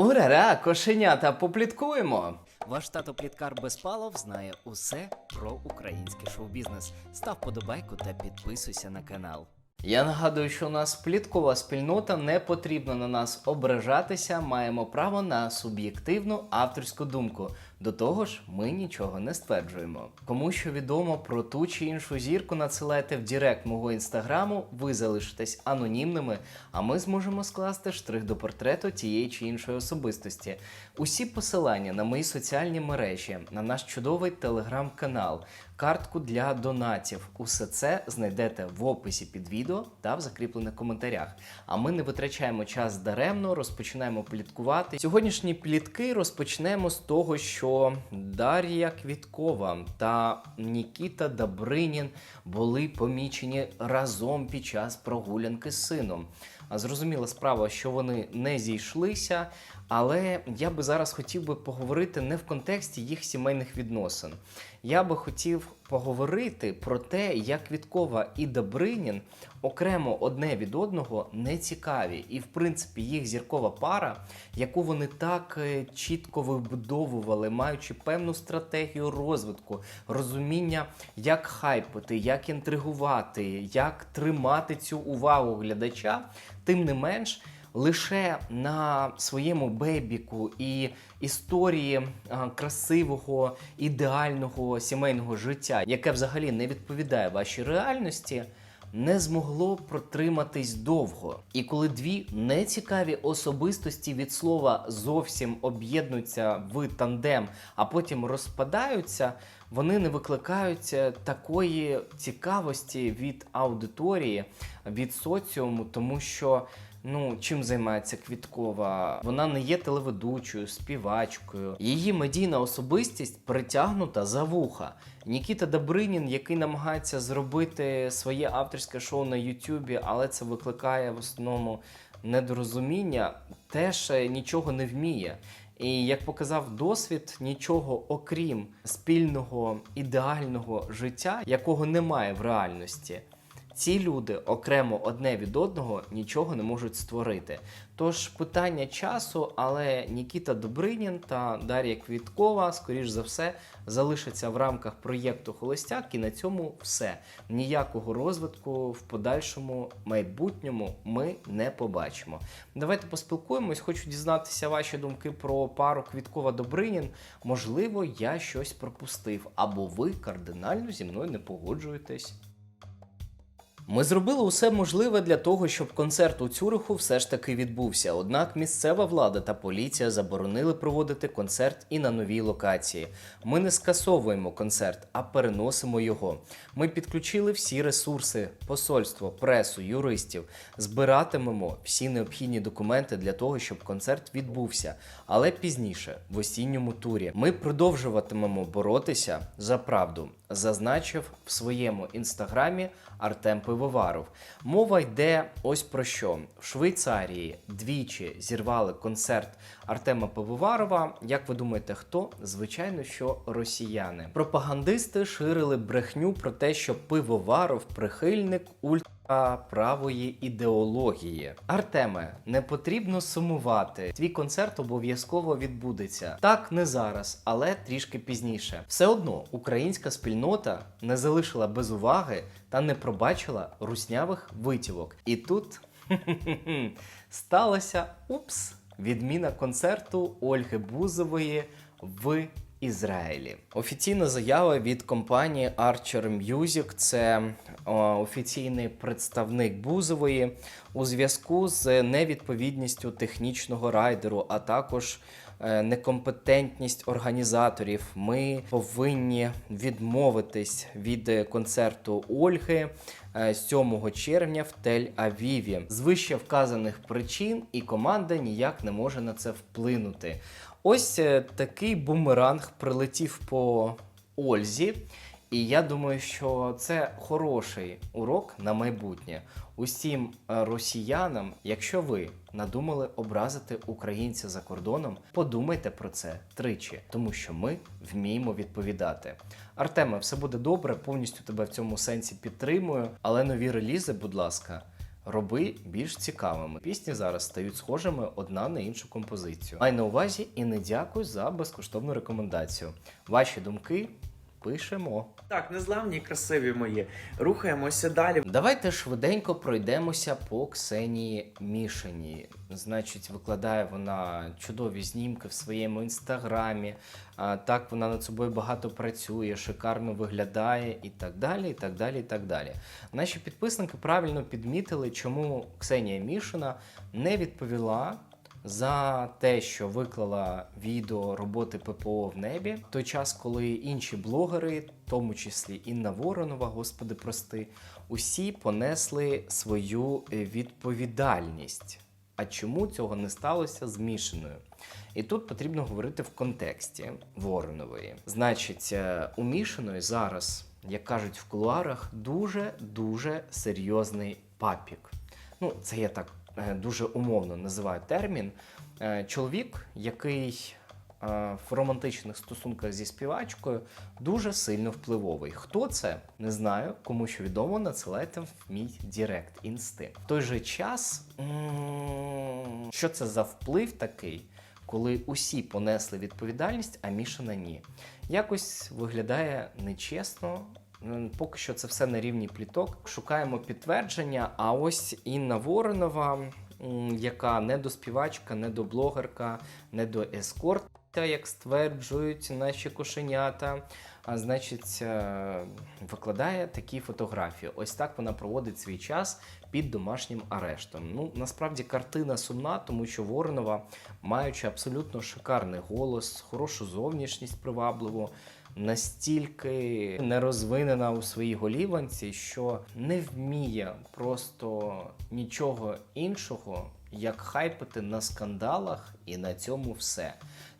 Урара, кошенята, попліткуємо. Ваш тато Пліткар Безпалов знає усе про український шоу-бізнес. Став подобайку та підписуйся на канал. Я нагадую, що у нас пліткова спільнота, не потрібно на нас ображатися. Маємо право на суб'єктивну авторську думку. До того ж, ми нічого не стверджуємо. Кому що відомо про ту чи іншу зірку, надсилайте в Директ мого інстаграму, ви залишитесь анонімними, а ми зможемо скласти штрих до портрету тієї чи іншої особистості. Усі посилання на мої соціальні мережі, на наш чудовий телеграм-канал, картку для донатів. Усе це знайдете в описі під відео та в закріплених коментарях. А ми не витрачаємо час даремно, розпочинаємо пліткувати. Сьогоднішні плітки розпочнемо з того, що Дар'я Квіткова та Нікіта Добринін були помічені разом під час прогулянки з сином. Зрозуміла справа, що вони не зійшлися, але я би зараз хотів би поговорити не в контексті їх сімейних відносин. Я би хотів поговорити про те, як Квіткова і Добринін окремо одне від одного не цікаві. І, в принципі, їх зіркова пара, яку вони так е, чітко вибудовували, маючи певну стратегію розвитку, розуміння, як хайпити, як інтригувати, як тримати цю увагу глядача, тим не менш. Лише на своєму бейбіку і історії красивого, ідеального сімейного життя, яке взагалі не відповідає вашій реальності, не змогло протриматись довго. І коли дві нецікаві особистості від слова зовсім об'єднуються в тандем, а потім розпадаються, вони не викликають е, такої цікавості від аудиторії, від соціуму, тому що. Ну, чим займається Квіткова? Вона не є телеведучою, співачкою. Її медійна особистість притягнута за вуха. Нікіта Добринін, який намагається зробити своє авторське шоу на Ютубі, але це викликає в основному недорозуміння, теж е, нічого не вміє. І як показав досвід, нічого окрім спільного ідеального життя, якого немає в реальності. Ці люди окремо одне від одного нічого не можуть створити. Тож питання часу, але Нікіта Добринін та Дар'я Квіткова, скоріш за все, залишаться в рамках проєкту Холостяк, і на цьому все. Ніякого розвитку в подальшому майбутньому ми не побачимо. Давайте поспілкуємось. Хочу дізнатися ваші думки про пару Квіткова Добринін. Можливо, я щось пропустив, або ви кардинально зі мною не погоджуєтесь. Ми зробили усе можливе для того, щоб концерт у Цюриху все ж таки відбувся. Однак місцева влада та поліція заборонили проводити концерт і на новій локації. Ми не скасовуємо концерт, а переносимо його. Ми підключили всі ресурси, посольство, пресу, юристів. Збиратимемо всі необхідні документи для того, щоб концерт відбувся. Але пізніше, в осінньому турі, ми продовжуватимемо боротися за правду. Зазначив в своєму інстаграмі Артем Пивоваров. Мова йде ось про що. В Швейцарії двічі зірвали концерт Артема Пивоварова. Як ви думаєте, хто? Звичайно, що росіяни. Пропагандисти ширили брехню про те, що Пивоваров прихильник ультраправої ідеології. Артеме, не потрібно сумувати. Твій концерт обов'язково відбудеться. Так, не зараз, але трішки пізніше. Все одно українська спільнота не залишила без уваги та не пробачила руснявих витівок. І тут сталося упс. Відміна концерту Ольги Бузової в Ізраїлі. Офіційна заява від компанії Archer Music, це офіційний представник Бузової у зв'язку з невідповідністю технічного райдеру, а також некомпетентність організаторів. Ми повинні відмовитись від е, концерту Ольги. е, 7 червня в Тель-Авіві з вище вказаних причин, і команда ніяк не може на це вплинути. Ось е, такий бумеранг прилетів по Ользі, і я думаю, що це хороший урок на майбутнє. Усім е, росіянам, якщо ви надумали образити українця за кордоном, подумайте про це тричі, тому що ми вміємо відповідати. Артеме, все буде добре, повністю тебе в цьому сенсі підтримую, але нові релізи, будь ласка, роби більш цікавими. Пісні зараз стають схожими одна на іншу композицію. Май на увазі і не дякую за безкоштовну рекомендацію. Ваші думки пишемо. Так, незламні красиві мої. Рухаємося далі. Давайте швиденько пройдемося по Ксенії Мішині. Значить, викладає вона чудові знімки в своєму інстаграмі. А, так вона над собою багато працює, шикарно виглядає і так далі. І так далі, і так далі. Наші підписники правильно підмітили, чому Ксенія Мішина не відповіла. За те, що виклала відео роботи ППО в небі, в той час, коли інші блогери, в тому числі Інна Воронова, господи прости, усі понесли свою е, відповідальність. А чому цього не сталося з Мішиною? І тут потрібно говорити в контексті Воронової. Значить, е, у Мішиної зараз, як кажуть в кулуарах, дуже дуже серйозний папік. Ну, це я так дуже умовно називаю термін. Е, Чоловік, який е, в романтичних стосунках зі співачкою дуже сильно впливовий. Хто це? Не знаю. Кому що відомо, надсилайте в мій Дірект інсти. В той же час, що це за вплив такий, коли усі понесли відповідальність, а Мішина ні. Якось виглядає нечесно. Поки що це все на рівні пліток. Шукаємо підтвердження. А ось Інна Воронова, яка не до співачка, не до блогерка, не до ескорта, як стверджують наші кошенята. А значить, е, викладає такі фотографії. Ось так вона проводить свій час під домашнім арештом. Ну, насправді картина сумна, тому що Воронова, маючи абсолютно шикарний голос, хорошу зовнішність привабливу, настільки нерозвинена у своїй голіванці, що не вміє просто нічого іншого, як хайпити на скандалах, і на цьому все.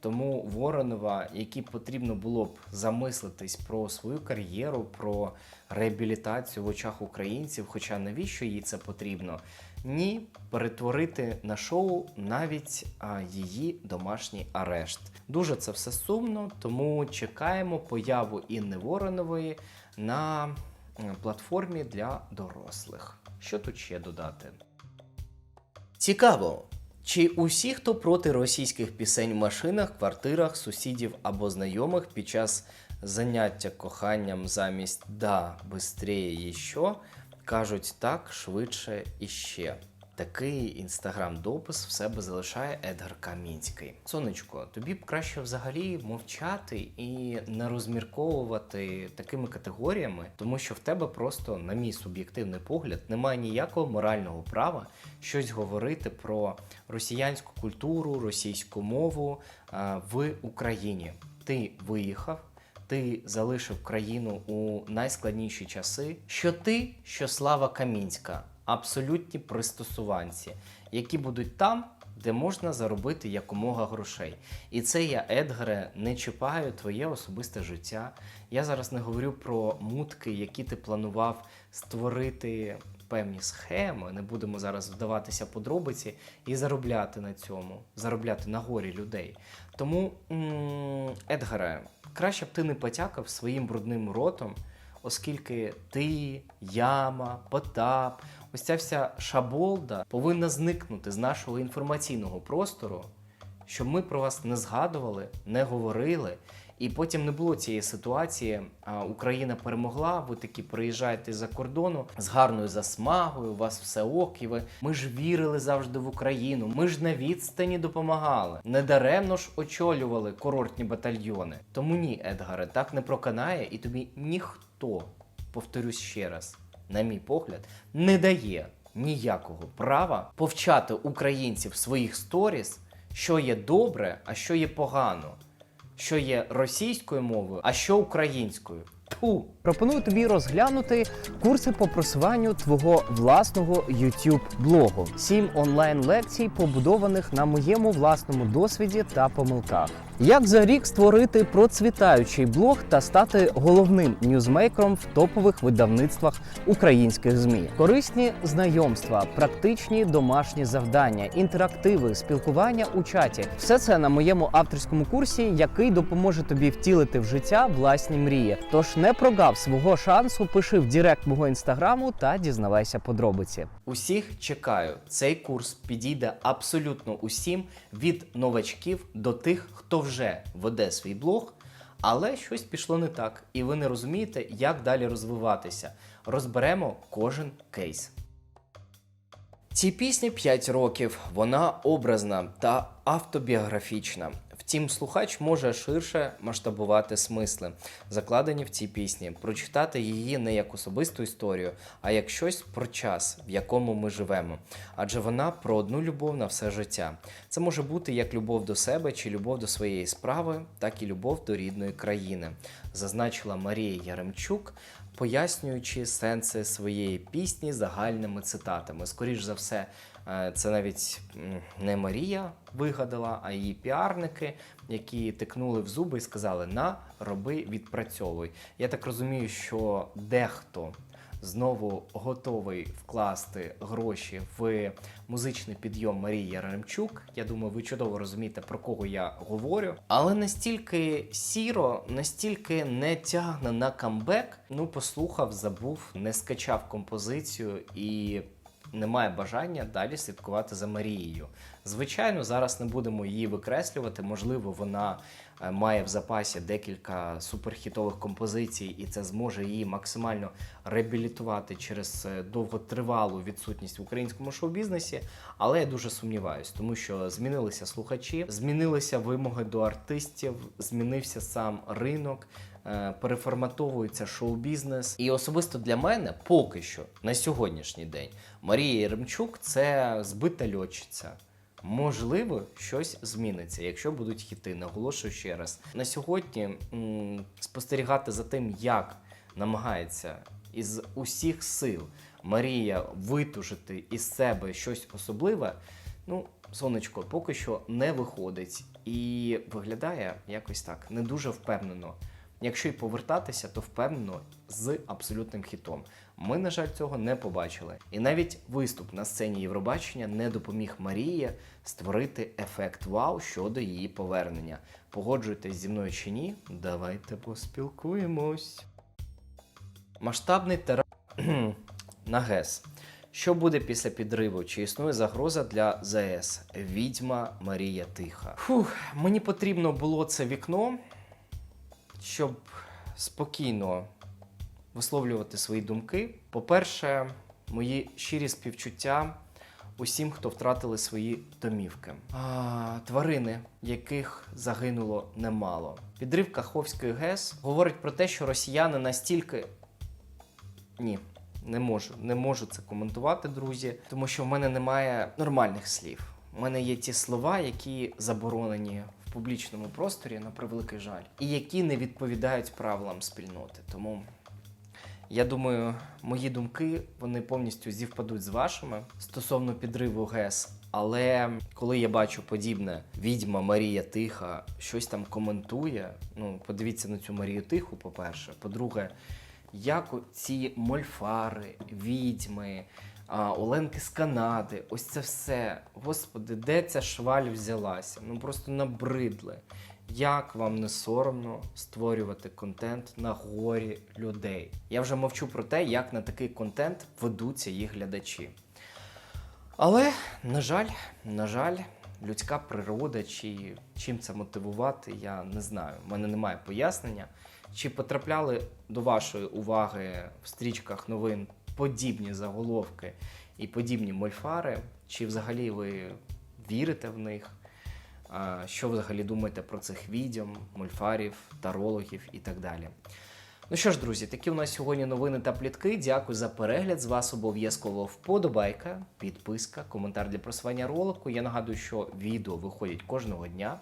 Тому Воронова, якій потрібно було б замислитись про свою кар'єру, про реабілітацію в очах українців, хоча навіщо їй це потрібно? Ні, перетворити на шоу навіть її домашній арешт. Дуже це все сумно, тому чекаємо появу Інни Воронової на платформі для дорослих. Що тут ще додати? Цікаво. Чи усі, хто проти російських пісень в машинах, квартирах, сусідів або знайомих під час заняття коханням замість да, бистріє що, кажуть так, швидше і ще. Такий інстаграм-допис в себе залишає Едгар Камінський. Сонечко, тобі б краще взагалі мовчати і не розмірковувати такими категоріями, тому що в тебе просто, на мій суб'єктивний погляд, немає ніякого морального права щось говорити про росіянську культуру, російську мову в Україні. Ти виїхав. Ти залишив країну у найскладніші часи. Що ти, що Слава Камінська, абсолютні пристосуванці, які будуть там, де можна заробити якомога грошей. І це я, Едгаре, не чіпаю твоє особисте життя. Я зараз не говорю про мутки, які ти планував створити певні схеми. Не будемо зараз вдаватися подробиці і заробляти на цьому, заробляти на горі людей. Тому, м, Едгаре, краще б ти не потякав своїм брудним ротом, оскільки ти, яма, Потап, ось ця вся шаболда повинна зникнути з нашого інформаційного простору, щоб ми про вас не згадували, не говорили. І потім не було цієї ситуації. Україна перемогла. Ви такі приїжджаєте за кордону з гарною засмагою. У вас все ок, і ви ми ж вірили завжди в Україну. Ми ж на відстані допомагали. Недаремно ж очолювали курортні батальйони. Тому ні, Едгаре, так не проканає, і тобі ніхто, повторюсь ще раз, на мій погляд, не дає ніякого права повчати українців своїх сторіс, що є добре, а що є погано що є російською мовою, а що українською. Ту. Пропоную тобі розглянути курси по просуванню твого власного youtube блогу. Сім онлайн лекцій, побудованих на моєму власному досвіді та помилках. Як за рік створити процвітаючий блог та стати головним ньюзмейкером в топових видавництвах українських змі? Корисні знайомства, практичні домашні завдання, інтерактиви, спілкування у чаті все це на моєму авторському курсі, який допоможе тобі втілити в життя власні мрії. Тож не прогав свого шансу, пиши в директ мого інстаграму та дізнавайся подробиці. Усіх чекаю. Цей курс підійде абсолютно усім від новачків до тих, хто вже веде свій блог, але щось пішло не так, і ви не розумієте, як далі розвиватися. Розберемо кожен кейс. Цій пісні 5 років, вона образна та автобіографічна. Втім, слухач може ширше масштабувати смисли, закладені в цій пісні, прочитати її не як особисту історію, а як щось про час, в якому ми живемо. Адже вона про одну любов на все життя. Це може бути як любов до себе чи любов до своєї справи, так і любов до рідної країни, зазначила Марія Яремчук, пояснюючи сенси своєї пісні загальними цитатами. Скоріш за все, це навіть не Марія вигадала, а її піарники, які тикнули в зуби і сказали: на, роби, відпрацьовуй. Я так розумію, що дехто. Знову готовий вкласти гроші в музичний підйом Марії Яремчук. Я думаю, ви чудово розумієте, про кого я говорю. Але настільки сіро, настільки не тягне на камбек. Ну, послухав, забув, не скачав композицію і не має бажання далі слідкувати за Марією. Звичайно, зараз не будемо її викреслювати. Можливо, вона е, має в запасі декілька суперхітових композицій, і це зможе її максимально реабілітувати через е, довготривалу відсутність в українському шоу-бізнесі. Але я дуже сумніваюсь, тому що змінилися слухачі, змінилися вимоги до артистів, змінився сам ринок. Е, Переформатовується шоу-бізнес, і особисто для мене поки що на сьогоднішній день Марія Єремчук це збита льотчиця. Можливо, щось зміниться, якщо будуть хіти. Наголошую ще раз. На сьогодні м, спостерігати за тим, як намагається із усіх сил Марія витужити із себе щось особливе. Ну, сонечко, поки що не виходить і виглядає якось так не дуже впевнено. Якщо й повертатися, то впевнено з абсолютним хітом. Ми, на жаль, цього не побачили. І навіть виступ на сцені Євробачення не допоміг Марії створити ефект вау щодо її повернення. Погоджуєтесь зі мною чи ні? Давайте поспілкуємось. Масштабний теракт на ГЕС. Що буде після підриву? Чи існує загроза для ЗАЕС? Відьма Марія Тиха. Фух, мені потрібно було це вікно, щоб спокійно висловлювати свої думки. По-перше, мої щирі співчуття усім, хто втратили свої домівки. А, тварини, яких загинуло немало. Підрив Каховської ГЕС говорить про те, що росіяни настільки. Ні, не можу, не можу це коментувати, друзі, тому що в мене немає нормальних слів. У мене є ті слова, які заборонені публічному просторі, на превеликий жаль, і які не відповідають правилам спільноти. Тому я думаю, мої думки вони повністю зівпадуть з вашими стосовно підриву ГЕС. Але коли я бачу подібне, відьма Марія Тиха щось там коментує. Ну, подивіться на цю Марію Тиху, по-перше. По-друге, як ці мольфари, відьми, а, Оленки з Канади, ось це все. Господи, де ця шваль взялася? Ну просто набридли. Як вам не соромно створювати контент на горі людей? Я вже мовчу про те, як на такий контент ведуться їх глядачі. Але, на жаль, на жаль, людська природа, чи чим це мотивувати, я не знаю. У мене немає пояснення. Чи потрапляли до вашої уваги в стрічках новин подібні заголовки і подібні мольфари? Чи взагалі ви вірите в них? Що взагалі думаєте про цих відьом, мольфарів, тарологів і так далі? Ну що ж, друзі, такі у нас сьогодні новини та плітки. Дякую за перегляд. З вас обов'язково вподобайка, підписка, коментар для просування ролику. Я нагадую, що відео виходять кожного дня.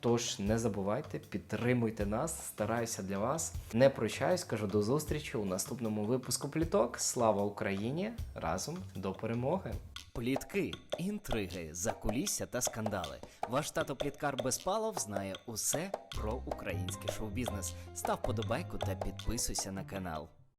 Тож не забувайте, підтримуйте нас, стараюся для вас. Не прощаюсь, кажу до зустрічі у наступному випуску пліток. Слава Україні! Разом до перемоги! Плітки, інтриги, закулісся та скандали. Ваш тато Пліткар Безпалов знає усе про український шоу-бізнес. Став подобайку та підписуйся на канал.